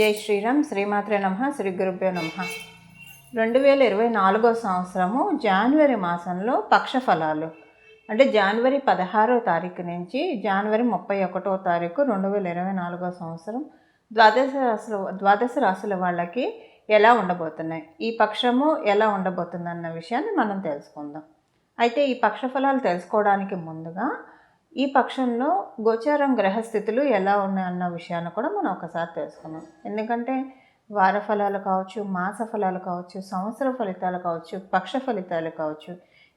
జై శ్రీరామ్. శ్రీమాత్రే నమ. శ్రీ గురుభ్యో నమ. రెండు వేల ఇరవై నాలుగో సంవత్సరము జనవరి మాసంలో పక్ష ఫలాలు అంటే జనవరి పదహారో తారీఖు నుంచి జనవరి ముప్పై ఒకటో తారీఖు రెండు వేల ఇరవై నాలుగో సంవత్సరం ద్వాదశ రాశుల ద్వాదశ రాశుల వాళ్ళకి ఎలా ఉండబోతున్నాయి? ఈ పక్షము ఎలా ఉండబోతుంది అన్న విషయాన్ని మనం తెలుసుకుందాం. అయితే ఈ పక్ష ఫలాలు తెలుసుకోవడానికి ముందుగా ఈ పక్షంలో గోచారం గ్రహస్థితులు ఎలా ఉన్నాయన్న విషయాన్ని కూడా మనం ఒకసారి తెలుసుకున్నాం ఎందుకంటే వార ఫలాలు కావచ్చు మాస ఫలాలు కావచ్చు సంవత్సర ఫలితాలు కావచ్చు పక్ష ఫలితాలు కావచ్చు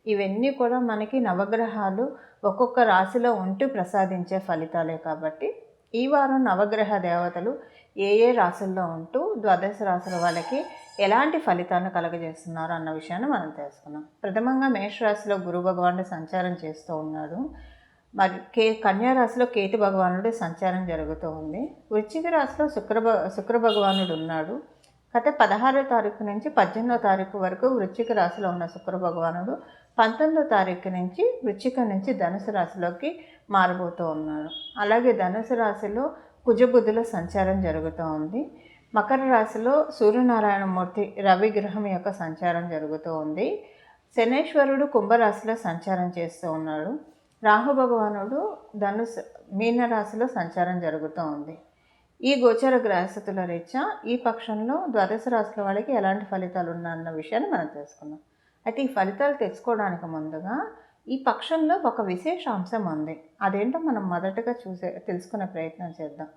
ఇవన్నీ కూడా మనకి నవగ్రహాలు ఒక్కొక్క రాశిలో ఉంటూ ప్రసాదించే ఫలితాలే కాబట్టి ఈ వారం నవగ్రహ దేవతలు ఏ ఏ రాశుల్లో ఉంటూ ద్వాదశ రాశుల వాళ్ళకి ఎలాంటి ఫలితాలను కలగజేస్తున్నారు అన్న విషయాన్ని మనం తెలుసుకున్నాం ప్రథమంగా మేషరాశిలో గురు భగవానుడు సంచారం చేస్తూ ఉన్నాడు. మరి కే కన్యా రాశిలో కేతు భగవానుడు సంచారం జరుగుతూ ఉంది. వృశ్చిక రాశిలో శుక్ర శుక్ర భగవానుడు ఉన్నాడు. గత పదహారో తారీఖు నుంచి పద్దెనిమిదో తారీఖు వరకు వృశ్చిక రాశిలో ఉన్న శుక్ర భగవానుడు పంతొమ్మిదో తారీఖు నుంచి వృశ్చిక నుంచి ధనుసు రాశిలోకి మారబోతూ ఉన్నాడు. అలాగే ధనుసు రాశిలో కుజబుద్ధుల సంచారం జరుగుతూ ఉంది. మకర రాశిలో సూర్యనారాయణమూర్తి రవిగ్రహం యొక్క సంచారం జరుగుతూ ఉంది. శనేశ్వరుడు కుంభరాశిలో సంచారం చేస్తూ ఉన్నాడు. రాహు భగవానుడు ధనుసు మీనరాశిలో సంచారం జరుగుతూ ఉంది. ఈ గోచర గ్రహస్థితుల రీత్యా ఈ పక్షంలో ద్వాదశ రాశుల వాళ్ళకి ఎలాంటి ఫలితాలు ఉన్నాయన్న విషయాన్ని మనం తెలుసుకుందాం. అయితే ఈ ఫలితాలు తెలుసుకోవడానికి ముందుగా ఈ పక్షంలో ఒక విశేష అంశం ఉంది. అదేంటో మనం మొదటగా చూసే తెలుసుకునే ప్రయత్నం చేద్దాం.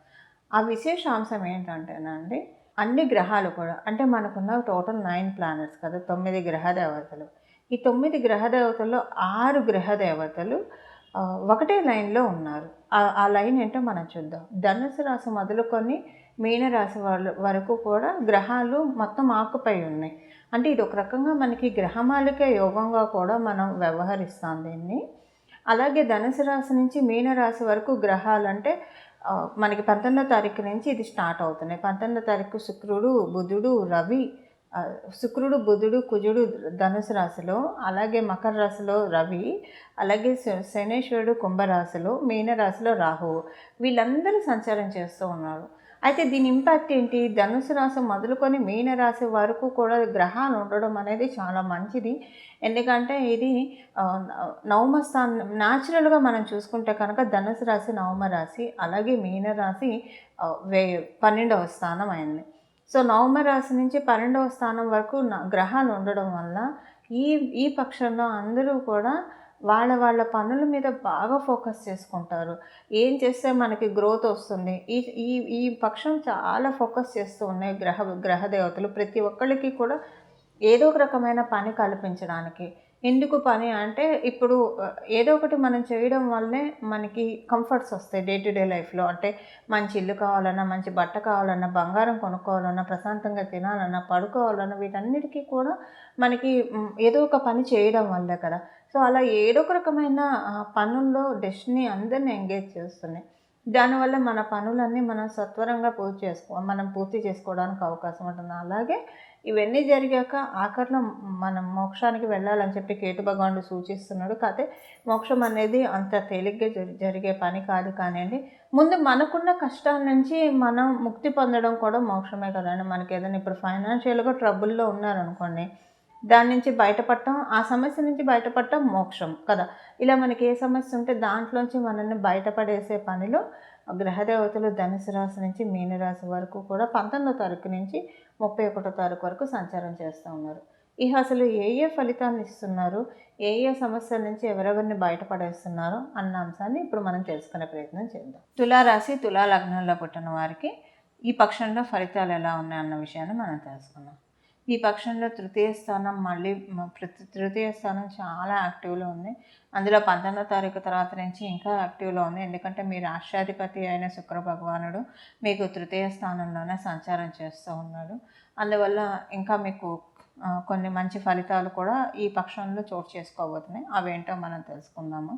ఆ విశేష అంశం ఏంటంటేనండి అన్ని గ్రహాలు కూడా అంటే మనకున్న టోటల్ నైన్ ప్లానెట్స్ కదా తొమ్మిది గ్రహ దేవతలు ఈ తొమ్మిది గ్రహ దేవతల్లో ఆరు గ్రహ దేవతలు ఒకటే లైన్లో ఉన్నారు. ఆ- లైన్ ఏంటో మనం చూద్దాం. ధనుసు రాశి మొదలుకొని మీనరాశి వాళ్ళ వరకు కూడా గ్రహాలు మొత్తం ఆకుపై ఉన్నాయి. అంటే ఇది ఒక రకంగా మనకి గ్రహమాలిక యోగంగా కూడా మనం వ్యవహరిస్తాం దీన్ని. అలాగే ధనుసు రాశి నుంచి మీనరాశి వరకు గ్రహాలు అంటే మనకి పంతొమ్మిదో తారీఖు నుంచి ఇది స్టార్ట్ అవుతున్నాయి. పంతొమ్మిదో తారీఖు శుక్రుడు బుధుడు రవి శుక్రుడు బుధుడు కుజుడు ధనుసు రాశిలో అలాగే మకర రాశిలో రవి అలాగే శ- శనేశ్వరుడు కుంభరాశిలో మీనరాశిలో రాహువు వీళ్ళందరూ సంచారం చేస్తూ ఉన్నారు. అయితే దీని ఇంపాక్ట్ ఏంటి? ధనుసు రాశి మొదలుకొని మీనరాశి వరకు కూడా గ్రహాలు ఉండడం అనేది చాలా మంచిది. ఎందుకంటే ఇది నవమ స్థానం న్యాచురల్గా మనం చూసుకుంటే కనుక ధనుసు రాశి నవమ రాశి అలాగే మీనరాశి వే పన్నెండవ స్థానం అయింది. సో నవంబర్ రాశి నుంచి పన్నెండవ స్థానం వరకు న- గ్రహాలు ఉండడం వల్ల ఈ ఈ పక్షంలో అందరూ కూడా వాళ్ళ వాళ్ళ పనుల మీద బాగా ఫోకస్ చేసుకుంటారు. ఏం చేస్తే మనకి గ్రోత్ వస్తుంది? ఈ ఈ ఈ పక్షం చాలా ఫోకస్ చేస్తూ ఉన్నాయి గ్రహ గ్రహ దేవతలు ప్రతి ఒక్కళ్ళకి కూడా ఏదో ఒక రకమైన పని కల్పించడానికి. ఎందుకు పని అంటే ఇప్పుడు ఏదో ఒకటి మనం చేయడం వల్లే మనకి కంఫర్ట్స్ వస్తాయి డే టు డే లైఫ్లో అంటే మంచి ఇల్లు కావాలన్నా మంచి బట్ట కావాలన్నా బంగారం కొనుక్కోవాలన్నా ప్రశాంతంగా తినాలన్నా పడుకోవాలన్నా వీటన్నిటికీ కూడా మనకి ఏదో ఒక పని చేయడం వల్లే కదా. సో అలా ఏదో ఒక రకమైన పనుల్లో డెస్టినీ అందరిని ఎంగేజ్ చేస్తున్నాయి దానివల్ల మన పనులన్నీ మనం సత్వరంగా పూర్తి చేసుకో మనం పూర్తి చేసుకోవడానికి అవకాశం ఉంటుంది. అలాగే ఇవన్నీ జరిగాక ఆఖరిలో మనం మోక్షానికి వెళ్ళాలని చెప్పి కేతు భగవానుడు సూచిస్తున్నాడు. కాకపోతే మోక్షం అనేది అంత తేలిగ్గా జరిగే పని కాదు కానివ్వండి. ముందు మనకున్న కష్టాల నుంచి మనం ముక్తి పొందడం కూడా మోక్షమే కదండి. మనకి ఏదైనా ఇప్పుడు ఫైనాన్షియల్గా ట్రబుల్లో ఉన్నారనుకోండి దాని నుంచి బయటపడటం ఆ సమస్య నుంచి బయటపడటం మోక్షం కదా. ఇలా మనకి ఏ సమస్య ఉంటే దాంట్లోంచి మనల్ని బయటపడేసే పనిలో గ్రహదేవతలు ధనుసు రాశి నుంచి మీనరాశి వరకు కూడా పంతొమ్మిదో తారీఖు నుంచి ముప్పై ఒకటో తారీఖు వరకు సంచారం చేస్తూ ఉన్నారు. ఇక అసలు ఏ ఏ ఫలితాన్ని ఇస్తున్నారు? ఏ ఏ సమస్యల నుంచి ఎవరెవరిని బయటపడేస్తున్నారు? అన్న అంశాన్ని ఇప్పుడు మనం తెలుసుకునే ప్రయత్నం చేద్దాం. తులారాశి తులా లగ్నంలో పుట్టిన వారికి ఈ పక్షంలో ఫలితాలు ఎలా ఉన్నాయన్న విషయాన్ని మనం తెలుసుకుందాం. ఈ పక్షంలో తృతీయ స్థానం మళ్ళీ తృతీయ స్థానం చాలా యాక్టివ్లో ఉంది. అందులో పంతొమ్మిదో తారీఖు తర్వాత నుంచి ఇంకా యాక్టివ్లో ఉంది. ఎందుకంటే మీ రాష్ట్రాధిపతి అయిన శుక్ర భగవానుడు మీకు తృతీయ స్థానంలోనే సంచారం చేస్తూ ఉన్నాడు. అందువల్ల ఇంకా మీకు కొన్ని మంచి ఫలితాలు కూడా ఈ పక్షంలో చోటు చేసుకోబోతున్నాయి. అవేంటో మనం తెలుసుకుందాము.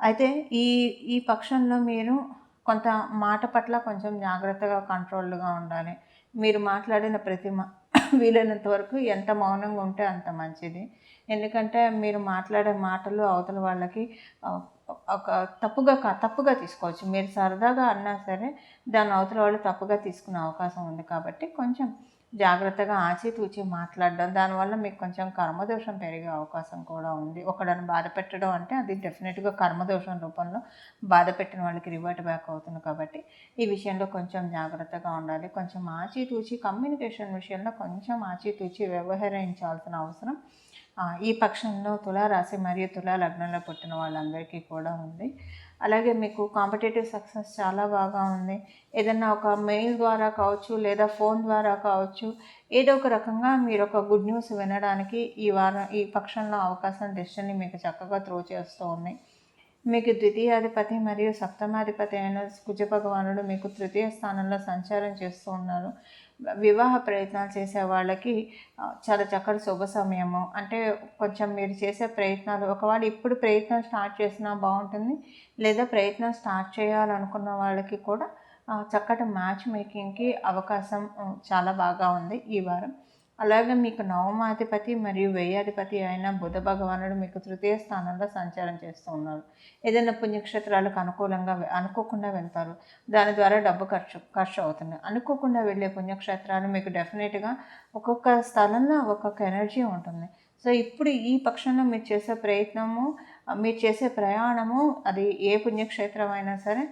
అయితే ఈ ఈ పక్షంలో మీరు కొంత మాట పట్ల కొంచెం జాగ్రత్తగా కంట్రోల్డ్గా ఉండాలి. మీరు మాట్లాడిన ప్రతి వీలైనంత వరకు ఎంత మౌనంగా ఉంటే అంత మంచిది. ఎందుకంటే మీరు మాట్లాడే మాటలు అవతల వాళ్ళకి ఒక తప్పుగా కా- తప్పుగా తీసుకోవచ్చు. మీరు సరదాగా అన్నా సరే దాని అవతల వాళ్ళు తప్పుగా తీసుకునే అవకాశం ఉంది కాబట్టి కొంచెం జాగ్రత్తగా ఆచితూచి మాట్లాడడం దానివల్ల మీకు కొంచెం కర్మదోషం పెరిగే అవకాశం కూడా ఉంది. ఒకడని బాధ పెట్టడం అంటే అది డెఫినెట్గా కర్మదోషం రూపంలో బాధ పెట్టిన వాళ్ళకి రివర్ట్ బ్యాక్ అవుతుంది కాబట్టి ఈ విషయంలో కొంచెం జాగ్రత్తగా ఉండాలి. కొంచెం ఆచితూచి కమ్యూనికేషన్ విషయంలో కొంచెం ఆచితూచి వ్యవహరించాల్సిన అవసరం ఈ పక్షంలో తులారాశి మరియు తులా లగ్నంలో పుట్టిన వాళ్ళందరికీ కూడా ఉంది. అలాగే మీకు కాంపిటేటివ్ సక్సెస్ చాలా బాగా ఉంది. ఏదన్నా ఒక మెయిల్ ద్వారా కావచ్చు లేదా ఫోన్ ద్వారా కావచ్చు ఏదో ఒక రకంగా మీరు ఒక గుడ్ న్యూస్ వినడానికి ఈ వారం ఈ పక్షంలో అవకాశం డెస్టినీ మీకు చక్కగా త్రో చేస్తూ ఉన్నాయి. మీకు ద్వితీయాధిపతి మరియు సప్తమాధిపతి అయిన కుజ భగవానుడు మీకు తృతీయ స్థానంలో సంచారం చేస్తూ ఉన్నారు. వివాహ ప్రయత్నాలు చేసే వాళ్ళకి చాలా చక్కటి శుభ సమయము. అంటే కొంచెం మీరు చేసే ప్రయత్నాలు ఒకవేళ ఇప్పుడు ప్రయత్నం స్టార్ట్ చేసినా బాగుంటుంది లేదా ప్రయత్నం స్టార్ట్ చేయాలనుకున్న వాళ్ళకి కూడా చక్కటి మ్యాచ్ మేకింగ్కి అవకాశం చాలా బాగా ఉంది ఈ వారం. అలాగే మీకు నవమాధిపతి మరియు వ్యయాధిపతి అయిన బుధ భగవానుడు మీకు తృతీయ స్థానంలో సంచారం చేస్తూ ఉన్నారు. ఏదైనా పుణ్యక్షేత్రాలకు అనుకూలంగా అనుకోకుండా వెళ్తారు. దాని ద్వారా డబ్బు ఖర్చు ఖర్చు అవుతుంది. అనుకోకుండా వెళ్ళే పుణ్యక్షేత్రాలు మీకు డెఫినెట్గా ఒక్కొక్క స్థలంలో ఒక్కొక్క ఎనర్జీ ఉంటుంది. సో ఇప్పుడు ఈ పక్షంలో మీరు చేసే ప్రయత్నము మీరు చేసే ప్రయాణము అది ఏ పుణ్యక్షేత్రం అయినా సరే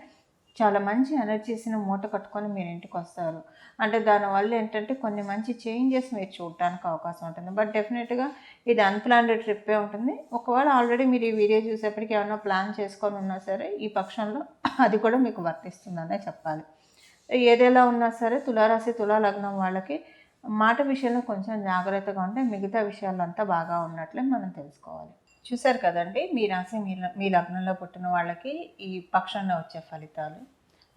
చాలా మంచి ఎనర్జీస్ని మూట కట్టుకొని మీరు ఇంటికి వస్తారు అంటే దానివల్ల ఏంటంటే కొన్ని మంచి చేంజెస్ మీరు చూడటానికి అవకాశం ఉంటుంది. బట్ డెఫినెట్గా ఇది అన్ప్లాన్డ్ ట్రిప్పే ఉంటుంది. ఒకవేళ ఆల్రెడీ మీరు ఈ వీడియో చూసేప్పటికి ఏమైనా ప్లాన్ చేసుకొని ఉన్నా సరే ఈ పక్షంలో అది కూడా మీకు వర్తిస్తుందనే చెప్పాలి. ఏదేలా ఉన్నా సరే తులారాశి తులాలగ్నం వాళ్ళకి మాట విషయంలో కొంచెం జాగ్రత్తగా ఉంటే మిగతా విషయాలంతా బాగా ఉన్నట్లే మనం తెలుసుకోవాలి. చూశారు కదండి మీ రాశి మీ మీ లగ్నంలో పుట్టిన వాళ్ళకి ఈ పక్షంలో వచ్చే ఫలితాలు.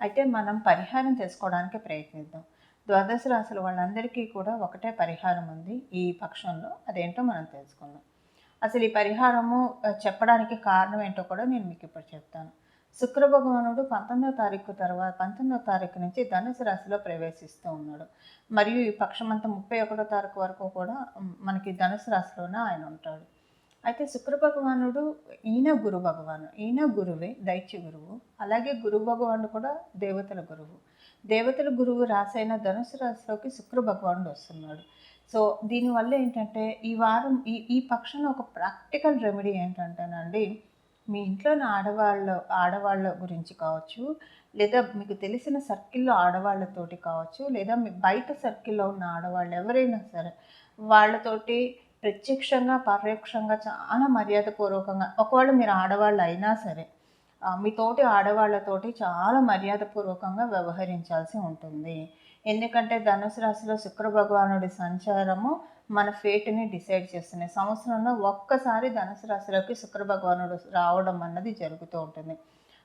అయితే మనం పరిహారం తెలుసుకోవడానికి ప్రయత్నిద్దాం. ద్వాదశ రాశుల వాళ్ళందరికీ కూడా ఒకటే పరిహారం ఉంది ఈ పక్షంలో అదేంటో మనం తెలుసుకుందాం. అసలు ఈ పరిహారము చెప్పడానికి కారణం ఏంటో కూడా నేను మీకు ఇప్పుడు చెప్తాను. శుక్ర భగవానుడు పంతొమ్మిదో తారీఖు తర్వాత పంతొమ్మిదో తారీఖు నుంచి ధనుసు రాశిలో ప్రవేశిస్తూ ఉన్నాడు. మరియు ఈ పక్షమంతా ముప్పై ఒకటో తారీఖు వరకు కూడా మనకి ధనుసు రాశిలోనే ఆయన ఉంటాడు. అయితే శుక్ర భగవానుడు ఈయన గురు భగవాను. ఈయన గురువే దైత్య గురువు. అలాగే గురు భగవానుడు కూడా దేవతల గురువు. దేవతల గురువు రాసైన ధనుసు రాశిలోకి శుక్ర భగవానుడు వస్తున్నాడు. సో దీనివల్ల ఏంటంటే ఈ వారం ఈ ఈ పక్షంలో ఒక ప్రాక్టికల్ రెమెడీ ఏంటంటేనండి మీ ఇంట్లోని ఆడవాళ్ళ ఆడవాళ్ళ గురించి కావచ్చు లేదా మీకు తెలిసిన సర్కిల్లో ఆడవాళ్ళతోటి కావచ్చు లేదా మీ బయట సర్కిల్లో ఉన్న ఆడవాళ్ళు ఎవరైనా సరే వాళ్ళతోటి ప్రత్యక్షంగా పరోక్షంగా చాలా మర్యాదపూర్వకంగా. ఒకవేళ మీరు ఆడవాళ్ళు అయినా సరే మీ తోటి ఆడవాళ్ళతోటి చాలా మర్యాదపూర్వకంగా వ్యవహరించాల్సి ఉంటుంది. ఎందుకంటే ధనుసు రాశిలో శుక్ర భగవానుడి సంచారము మన ఫేట్ని డిసైడ్ చేస్తున్నాయి సంవత్సరంలో ఒక్కసారి ధనుసు రాశిలోకి శుక్ర భగవానుడు రావడం అన్నది జరుగుతూ ఉంటుంది.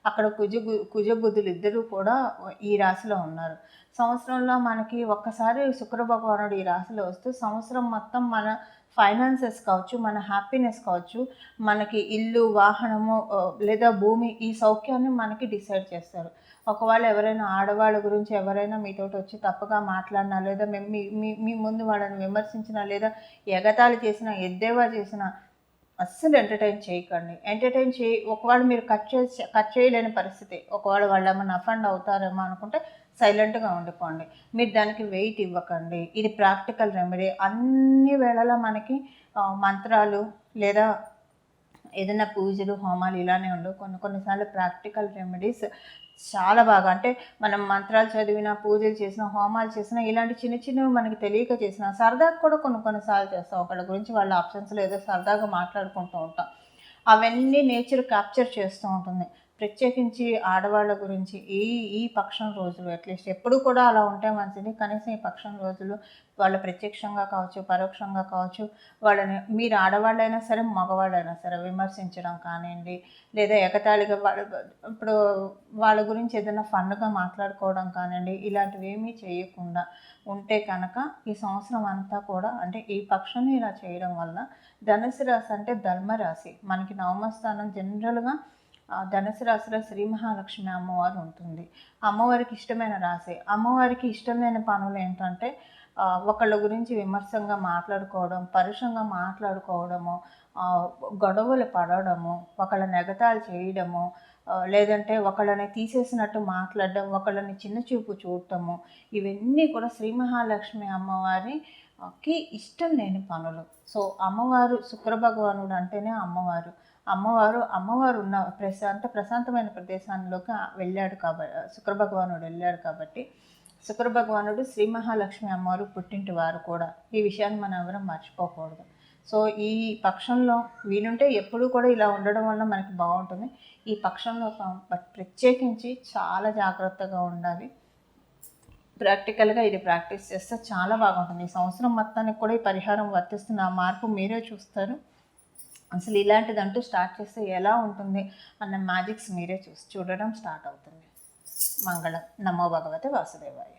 అక్కడ కుజ కుజబుద్ధులు ఇద్దరూ కూడా ఈ రాశిలో ఉన్నారు. సంవత్సరంలో మనకి ఒక్కసారి శుక్ర భగవానుడు ఈ రాశిలో వస్తూ సంవత్సరం మొత్తం మన ఫైనాన్సెస్ కావచ్చు మన హ్యాపీనెస్ కావచ్చు మనకి ఇల్లు వాహనము లేదా భూమి ఈ సౌఖ్యాన్ని మనకి డిసైడ్ చేస్తారు. ఒకవేళ ఎవరైనా ఆడవాళ్ళ గురించి ఎవరైనా మీతోటి వచ్చి తప్పగా మాట్లాడినా లేదా మేము మీ మీ- మీ ముందు వాళ్ళని విమర్శించినా లేదా ఎగతాళి చేసినా ఎద్దేవా చేసినా అస్సలు ఎంటర్టైన్ చేయకండి. ఎంటర్టైన్ చేయి. ఒకవేళ మీరు కట్ చేసి కట్ చేయలేని పరిస్థితి ఒకవేళ వాళ్ళు ఏమైనా అఫండ్ అవుతారేమో అనుకుంటే సైలెంట్గా ఉండిపోండి. మీరు దానికి వెయిట్ ఇవ్వకండి. ఇది ప్రాక్టికల్ రెమెడీ. అన్ని వేళలా మనకి మంత్రాలు లేదా ఏదైనా పూజలు హోమాలు ఇలానే ఉండవు. కొన్ని కొన్నిసార్లు ప్రాక్టికల్ రెమెడీస్ చాలా బాగా అంటే మనం మంత్రాలు చదివినా పూజలు చేసినా హోమాలు చేసినా ఇలాంటి చిన్న చిన్నవి మనకి తెలియక చేసినా సరదాగా కూడా కొన్ని కొన్నిసార్లు చేస్తాం. ఒకళ్ళ గురించి వాళ్ళ ఆప్షన్స్లో ఏదో సరదాగా మాట్లాడుకుంటూ ఉంటాం. అవన్నీ నేచర్ క్యాప్చర్ చేస్తూ ఉంటుంది. ప్రత్యేకించి ఆడవాళ్ళ గురించి ఈ ఈ పక్షం రోజులు అట్లీస్ట్ ఎప్పుడు కూడా అలా ఉంటే మంచిది. కనీసం ఈ పక్షం రోజులు వాళ్ళ ప్రత్యక్షంగా కావచ్చు పరోక్షంగా కావచ్చు వాళ్ళని మీరు ఆడవాళ్ళైనా సరే మగవాళ్ళైనా సరే విమర్శించడం కానివ్వండి లేదా ఎగతాళిగా వాళ్ళ ఇప్పుడు వాళ్ళ గురించి ఏదైనా ఫన్గా మాట్లాడుకోవడం కానివ్వండి ఇలాంటివి ఏమీ చేయకుండా ఉంటే కనుక ఈ సంవత్సరం అంతా కూడా అంటే ఈ పక్షం ఇలా చేయడం వల్ల ధనుసు రాశి అంటే ధర్మరాశి మనకి నవమస్థానం జనరల్గా ధనుసు రాశిలో శ్రీ మహాలక్ష్మి అమ్మవారు ఉంటుంది. అమ్మవారికి ఇష్టమైన రాశి. అమ్మవారికి ఇష్టమైన పనులు ఏంటంటే ఒకళ్ళ గురించి విమర్శంగా మాట్లాడుకోవడం పరుషంగా మాట్లాడుకోవడము గొడవలు పడడము ఒకళ్ళని నెగతాలు చేయడము లేదంటే ఒకళ్ళని తీసేసినట్టు మాట్లాడడం ఒకళ్ళని చిన్న చూపు చూడటము ఇవన్నీ కూడా శ్రీ మహాలక్ష్మి అమ్మవారికి ఇష్టం లేని పనులు. సో అమ్మవారు శుక్రభగవానుడు అంటేనే అమ్మవారు. అమ్మవారు అమ్మవారు ఉన్న ప్రశాంత ప్రశాంతమైన ప్రదేశాల్లోకి వెళ్ళాడు కాబట్టి శుక్ర భగవానుడు వెళ్ళాడు కాబట్టి శుక్ర భగవానుడు శ్రీ మహాలక్ష్మి అమ్మవారు పుట్టింటి వారు కూడా. ఈ విషయాన్ని మనం ఎవరం మర్చిపోకూడదు. సో ఈ పక్షంలో వీలుంటే ఎప్పుడూ కూడా ఇలా ఉండడం వల్ల మనకి బాగుంటుంది. ఈ పక్షంలో ప్రత్యేకించి చాలా జాగ్రత్తగా ఉండాలి. ప్రాక్టికల్గా ఇది ప్రాక్టీస్ చేస్తే చాలా బాగుంటుంది. ఈ సంవత్సరం మొత్తానికి కూడా ఈ పరిహారం వర్తిస్తున్న ఆ మార్పు మీరే చూస్తారు. అసలు ఇలాంటిదంటూ స్టార్ట్ చేస్తే ఎలా ఉంటుంది అన్న మ్యాజిక్స్ మీరే చూసి చూడడం స్టార్ట్ అవుతుంది. మంగళం. నమో భగవతి వాసుదేవాయ.